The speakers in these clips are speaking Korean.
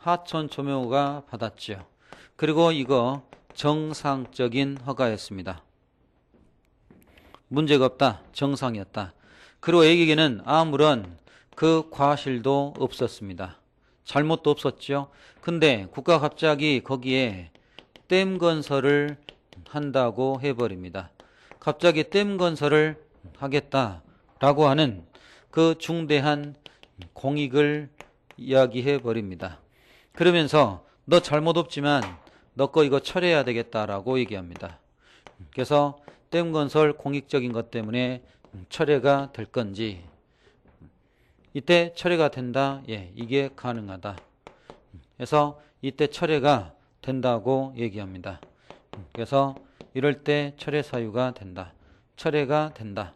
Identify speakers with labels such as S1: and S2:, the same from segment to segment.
S1: 하천 조명호가 받았지요. 그리고 이거 정상적인 허가였습니다. 문제가 없다. 정상이었다. 그리고 A에게는 아무런 그 과실도 없었습니다. 잘못도 없었죠. 근데 국가 갑자기 거기에 댐 건설을 한다고 해버립니다. 갑자기 댐 건설을 하겠다라고 하는 그 중대한 공익을 이야기해 버립니다. 그러면서 너 잘못 없지만 너 거 이거 철회해야 되겠다라고 얘기합니다. 그래서 댐 건설 공익적인 것 때문에 철회가 될 건지 이때 철회가 된다. 예, 이게 가능하다. 그래서 이때 철회가 된다고 얘기합니다. 그래서 이럴 때 철회 사유가 된다. 철회가 된다.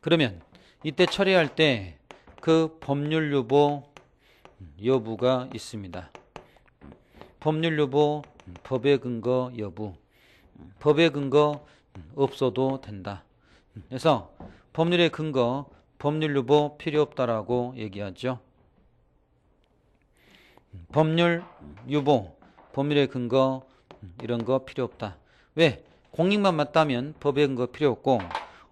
S1: 그러면 이때 철회할 때 그 법률 유보 여부가 있습니다. 법률 유보, 법의 근거 여부. 법의 근거 없어도 된다. 그래서 법률의 근거, 법률 유보 필요 없다라고 얘기하죠. 법률 유보, 법률의 근거 이런 거 필요 없다. 왜? 공익만 맞다면 법의 근거 필요 없고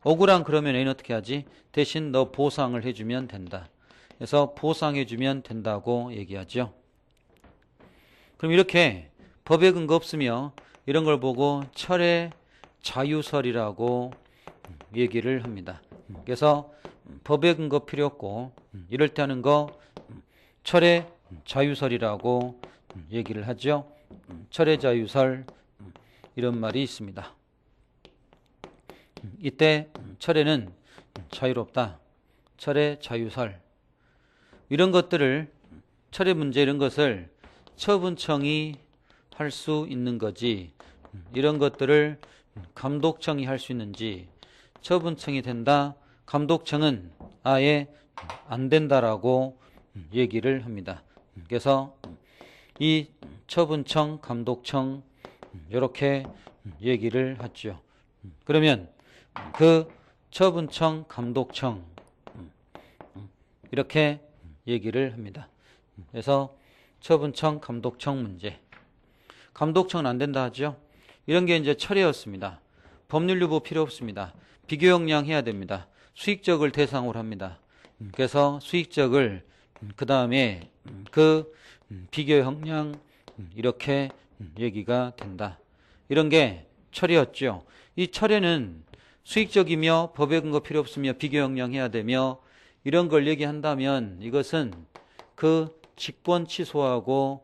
S1: 억울한 그러면 애는 어떻게 하지? 대신 너 보상을 해주면 된다. 그래서 보상해주면 된다고 얘기하죠. 그럼 이렇게 법의 근거 없으며 이런 걸 보고 철의 자유설이라고 얘기를 합니다. 그래서 법의 근거 필요 없고 이럴 때 하는 거 철의 자유설이라고 얘기를 하죠. 철의 자유설 이런 말이 있습니다. 이때 철에는 자유롭다. 철의 자유설. 이런 것들을 철의 문제 이런 것을 처분청이 할 수 있는 거지. 이런 것들을 감독청이 할 수 있는지 처분청이 된다. 감독청은 아예 안 된다라고 얘기를 합니다. 그래서 이 처분청, 감독청 이렇게 얘기를 하죠. 그러면 그 처분청, 감독청 이렇게 얘기를 합니다. 그래서 처분청, 감독청 문제. 감독청은 안 된다 하죠. 이런 게 이제 철회였습니다. 법률 유보 필요 없습니다. 비교 역량 해야 됩니다. 수익적을 대상으로 합니다. 그래서 수익적을 그 다음에 그 비교 역량 이렇게 얘기가 된다. 이런 게 철회였죠. 이 철회는 수익적이며 법의 근거 필요 없으며 비교 역량 해야 되며 이런 걸 얘기한다면 이것은 그 직권 취소하고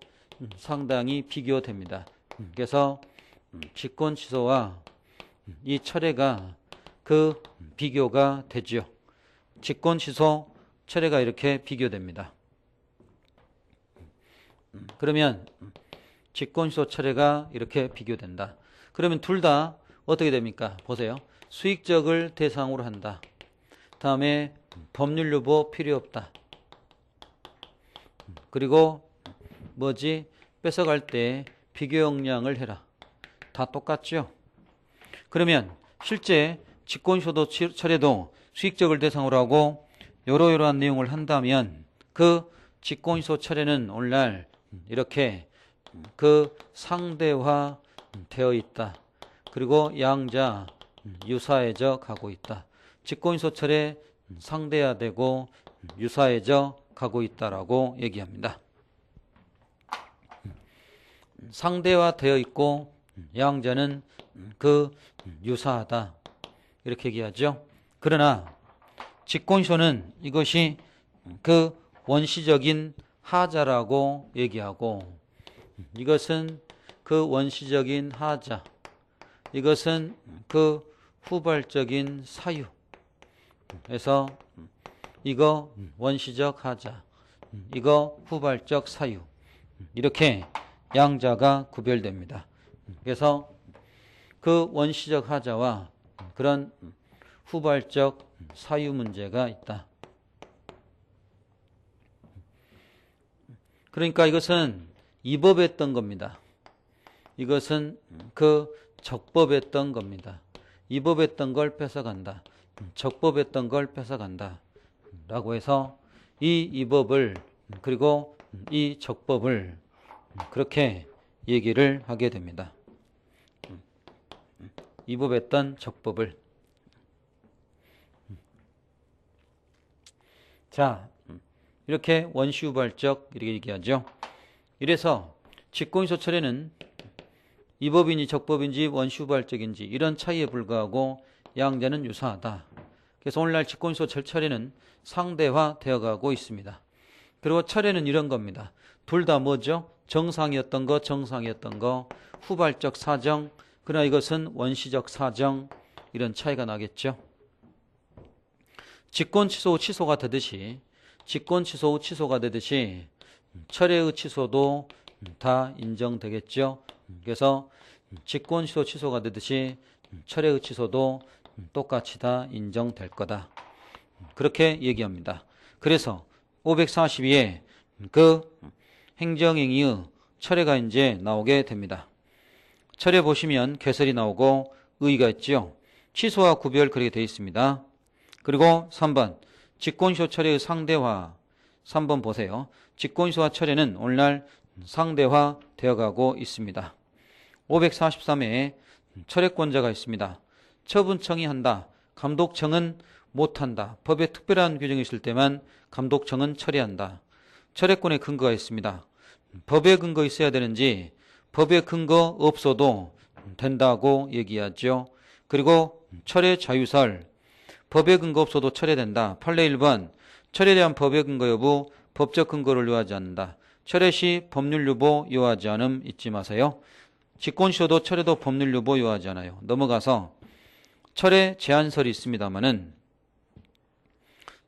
S1: 상당히 비교됩니다. 그래서 직권 취소와 이 철회가 그 비교가 되죠. 직권 취소, 철회가 이렇게 비교됩니다. 그러면 직권 취소 철회가 이렇게 비교된다. 그러면 둘 다 어떻게 됩니까? 보세요. 수익적을 대상으로 한다. 다음에 법률 유보 필요 없다. 그리고 뭐지? 뺏어갈 때 비교 역량을 해라. 다 똑같죠? 그러면 실제 직권쇼도 철회도 수익적을 대상으로 하고 여러여러한 내용을 한다면 그 직권소 철회는 오늘날 이렇게 그 상대화 되어 있다. 그리고 양자 유사해져 가고 있다. 직권소 철회 상대화되고 유사해져 가고 있다라고 얘기합니다. 상대화되어 있고 양자는 그 유사하다 이렇게 얘기하죠. 그러나 직권쇼는 이것이 그 원시적인 하자라고 얘기하고 이것은 그 원시적인 하자 이것은 그 후발적인 사유 그래서 이거 원시적 하자 이거 후발적 사유 이렇게 양자가 구별됩니다. 그래서 그 원시적 하자와 그런 후발적 사유 문제가 있다. 그러니까 이것은 이법했던 겁니다. 이것은 그 적법했던 겁니다. 이법했던 걸 뺏어간다. 적법했던 걸 뺏어간다. 라고 해서 이 이법을 그리고 이 적법을 그렇게 얘기를 하게 됩니다. 이법했던 적법을 자 이렇게 원시우발적 이렇게 얘기하죠. 이래서 직권소 철에는 이법인이 적법인지 원시우발적인지 이런 차이에 불과하고 양자는 유사하다. 그래서 오늘날 직권소 철철에는 상대화 되어가고 있습니다. 그리고 철에는 이런 겁니다. 둘 다 뭐죠? 정상이었던 거, 정상이었던 거, 후발적 사정, 그러나 이것은 원시적 사정, 이런 차이가 나겠죠. 직권 취소 후 취소가 되듯이, 직권 취소 후 취소가 되듯이, 철회의 취소도 다 인정되겠죠. 그래서 직권 취소 취소가 되듯이 철회의 취소도 똑같이 다 인정될 거다. 그렇게 얘기합니다. 그래서 542에 그 행정행위의 철회가 이제 나오게 됩니다. 철회 보시면 개설이 나오고 의의가 있죠. 취소와 구별 그렇게 되어 있습니다. 그리고 3번 직권시효 철회의 상대화 3번 보세요. 직권시효와 철회는 오늘날 상대화 되어가고 있습니다. 543회에 철회권자가 있습니다. 처분청이 한다. 감독청은 못한다. 법에 특별한 규정이 있을 때만 감독청은 처리한다. 철회권의 근거가 있습니다. 법에 근거 있어야 되는지 법에 근거 없어도 된다고 얘기하죠. 그리고 철회 자유설 법에 근거 없어도 철회된다. 판례 1번 철회에 대한 법의 근거 여부 법적 근거를 요하지 않는다. 철회 시 법률 유보 요하지 않음 잊지 마세요. 직권 시효도 철회도 법률 유보 요하지 않아요. 넘어가서 철회 제한설이 있습니다만은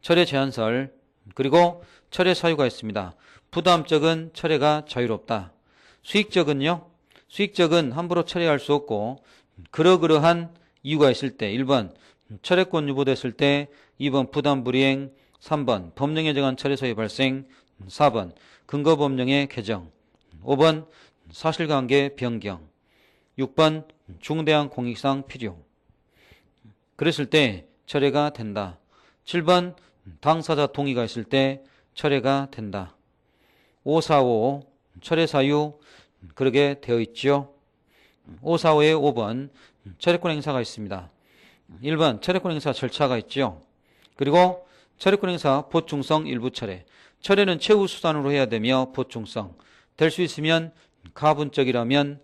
S1: 철회 제한설 그리고 철회 사유가 있습니다. 부담적은 철회가 자유롭다. 수익적은요. 수익적은 함부로 철회할 수 없고 그러그러한 이유가 있을 때 1번 철회권 유보됐을 때 2번 부담 불이행 3번 법령에 정한 철회 사유 발생 4번 근거법령의 개정 5번 사실관계 변경 6번 중대한 공익상 필요 그랬을 때 철회가 된다. 7번 당사자 동의가 있을 때 철회가 된다. 545 철회 사유 그러게 되어 있죠. 545에 5번 철회권 행사가 있습니다. 1번 철회권 행사 절차가 있죠. 그리고 철회권 행사 보충성 일부 철회. 철회는 최후 수단으로 해야 되며 보충성. 될 수 있으면 가분적이라면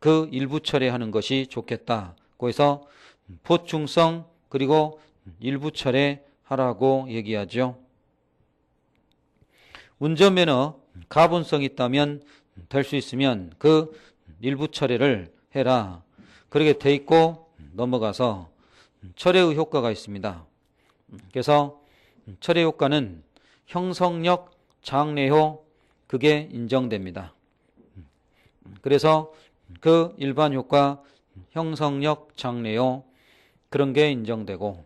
S1: 그 일부 철회하는 것이 좋겠다고 해서 보충성 그리고 일부 철회하라고 얘기하죠. 운전면허 가분성이 있다면 될 수 있으면 그 일부 철회를 해라. 그렇게 돼 있고 넘어가서 철회의 효과가 있습니다. 그래서 철회 효과는 형성력 장래효 그게 인정됩니다. 그래서 그 일반 효과 형성력 장래효 그런 게 인정되고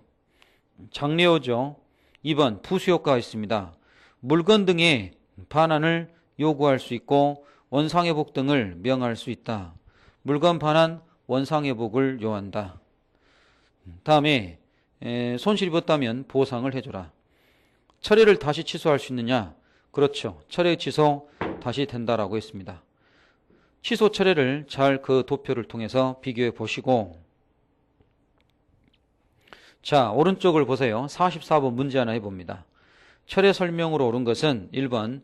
S1: 장래효죠. 2번 부수효과가 있습니다. 물건 등의 반환을 요구할 수 있고 원상회복 등을 명할 수 있다. 물건 반환 원상회복을 요한다. 다음에 손실 입었다면 보상을 해줘라. 철회를 다시 취소할 수 있느냐? 그렇죠. 철회 취소 다시 된다라고 했습니다. 취소 철회를 잘 그 도표를 통해서 비교해 보시고 자 오른쪽을 보세요. 44번 문제 하나 해봅니다. 철회 설명으로 옳은 것은 1번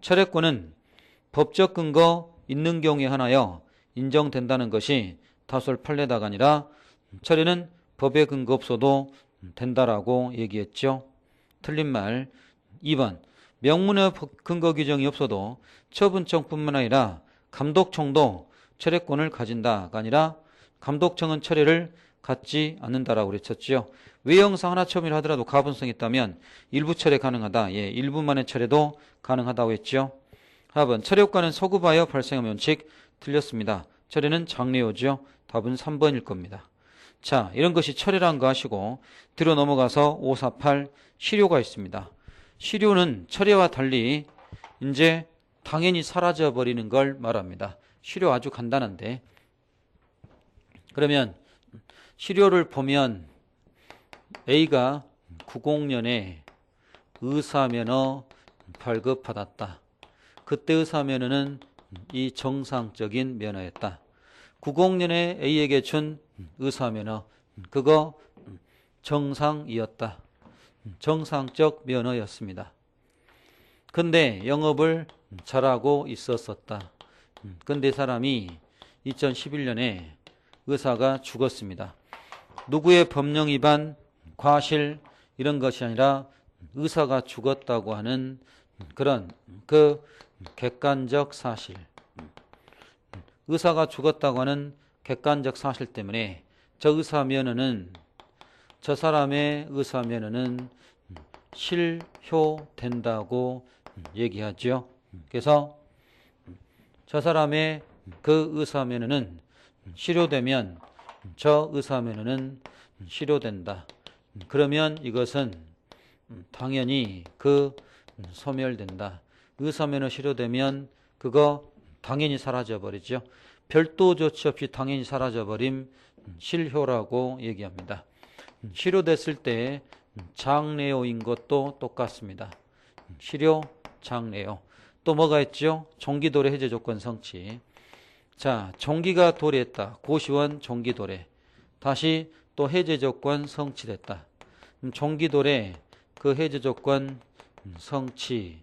S1: 철회권은 법적 근거 있는 경우에 하나여 인정된다는 것이 다솔 판례다가 아니라 철회는 법의 근거 없어도 된다라고 얘기했죠. 틀린 말 2번 명문의 근거 규정이 없어도 처분청뿐만 아니라 감독청도 철회권을 가진다가 아니라 감독청은 철회를 갖지 않는다라고 그랬었죠. 외형상 하나 처음이라 하더라도 가분성이 있다면 일부 철회 가능하다. 예, 일부만의 철회도 가능하다고 했죠. 합은 철회효과는 서구바이어 발생의 원칙 틀렸습니다. 철회는 장래효죠. 답은 3번일 겁니다. 자, 이런 것이 철회란 거 하시고 뒤로 넘어가서 548 실효가 있습니다. 실효는 철회와 달리 이제 당연히 사라져 버리는 걸 말합니다. 실효 아주 간단한데 그러면 실효를 보면 A가 90년에 의사면허 발급 받았다. 그때 의사면허는 이 정상적인 면허였다. 90년에 A에게 준 의사면허 그거 정상이었다. 정상적 면허였습니다. 근데 영업을 잘하고 있었었다. 근데 사람이 2011년에 의사가 죽었습니다. 누구의 법령 위반, 과실 이런 것이 아니라 의사가 죽었다고 하는 그런 그 객관적 사실. 의사가 죽었다고 하는 객관적 사실 때문에 저 의사 면허는 저 사람의 의사 면허는 실효된다고 얘기하죠. 그래서 저 사람의 그 의사 면허는 실효되면 저 의사 면허는 실효된다. 그러면 이것은 당연히 그 소멸된다. 의사 면허 실효되면 그거 당연히 사라져 버리죠. 별도 조치 없이 당연히 사라져 버림 실효라고 얘기합니다. 실효됐을 때 장래요인 것도 똑같습니다. 실효, 장래요. 또 뭐가 있죠? 종기도래 해제 조건 성취. 자, 종기가 도래했다. 고시원 종기 도래. 다시 또 해제 조건 성취됐다. 음, 종기 도래 그 해제 조건 성취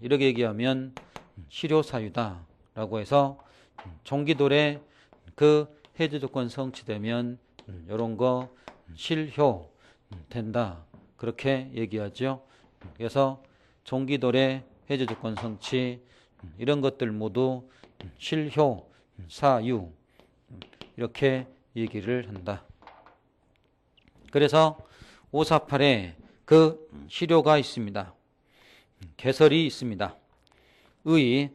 S1: 이렇게 얘기하면 실효 사유다 라고 해서 종기 도래 그 해제 조건 성취되면 이런 거 실효 된다 그렇게 얘기하죠. 그래서 종기 도래 해제 조건 성취 이런 것들 모두 실효 사유 이렇게 얘기를 한다. 그래서 548에 그 실효가 있습니다. 개설이 있습니다. 의